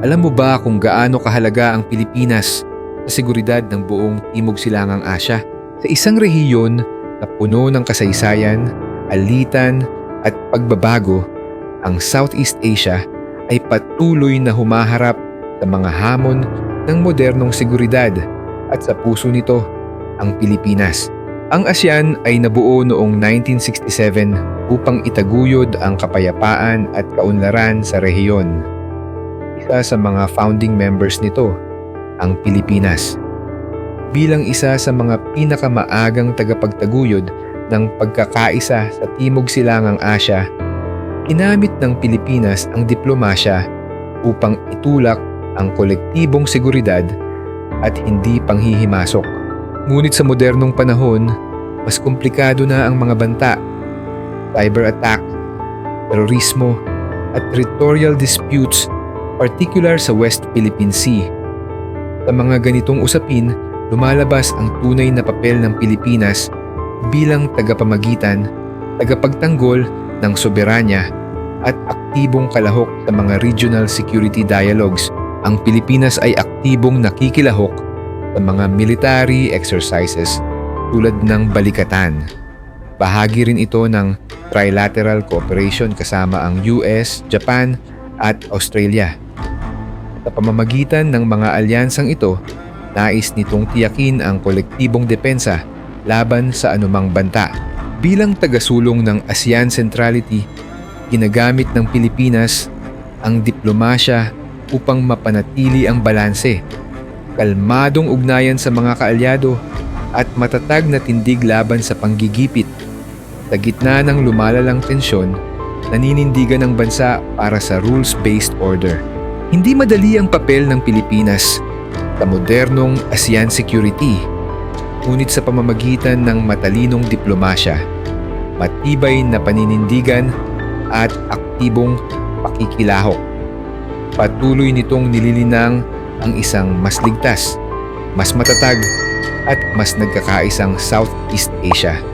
Alam mo ba kung gaano kahalaga ang Pilipinas sa seguridad ng buong Timog Silangang Asya? Sa isang rehiyon na puno ng kasaysayan, alitan at pagbabago, ang Southeast Asia ay patuloy na humaharap sa mga hamon ng modernong seguridad at sa puso nito ang Pilipinas. Ang ASEAN ay nabuo noong 1967 upang itaguyod ang kapayapaan at kaunlaran sa rehiyon. Isa sa mga founding members nito, ang Pilipinas. Bilang isa sa mga pinakamaagang tagapagtaguyod ng pagkakaisa sa Timog Silangang Asya, ginamit ng Pilipinas ang diplomasya upang itulak ang kolektibong seguridad at hindi panghihimasok. Ngunit sa modernong panahon, mas komplikado na ang mga banta, cyber attack, terorismo, at territorial disputes particular sa West Philippine Sea. Sa mga ganitong usapin, lumalabas ang tunay na papel ng Pilipinas bilang tagapamagitan, tagapagtanggol ng soberanya at aktibong kalahok sa mga regional security dialogues. Ang Pilipinas ay aktibong nakikilahok sa mga military exercises tulad ng Balikatan. Bahagi rin ito ng trilateral cooperation kasama ang US, Japan at Australia. Sa pamamagitan ng mga alyansang ito, nais nitong tiyakin ang kolektibong depensa laban sa anumang banta. Bilang tagasulong ng ASEAN Centrality, ginagamit ng Pilipinas ang diplomasya upang mapanatili ang balanse, kalmadong ugnayan sa mga kaalyado at matatag na tindig laban sa panggigipit. Sa gitna ng lumalalang tensyon, naninindigan ng bansa para sa rules-based order. Hindi madali ang papel ng Pilipinas sa modernong ASEAN security, ngunit sa pamamagitan ng matalinong diplomasya, matibay na paninindigan at aktibong pakikilahok. Patuloy nitong nililinang ang isang mas ligtas, mas matatag at mas nagkakaisang Southeast Asia.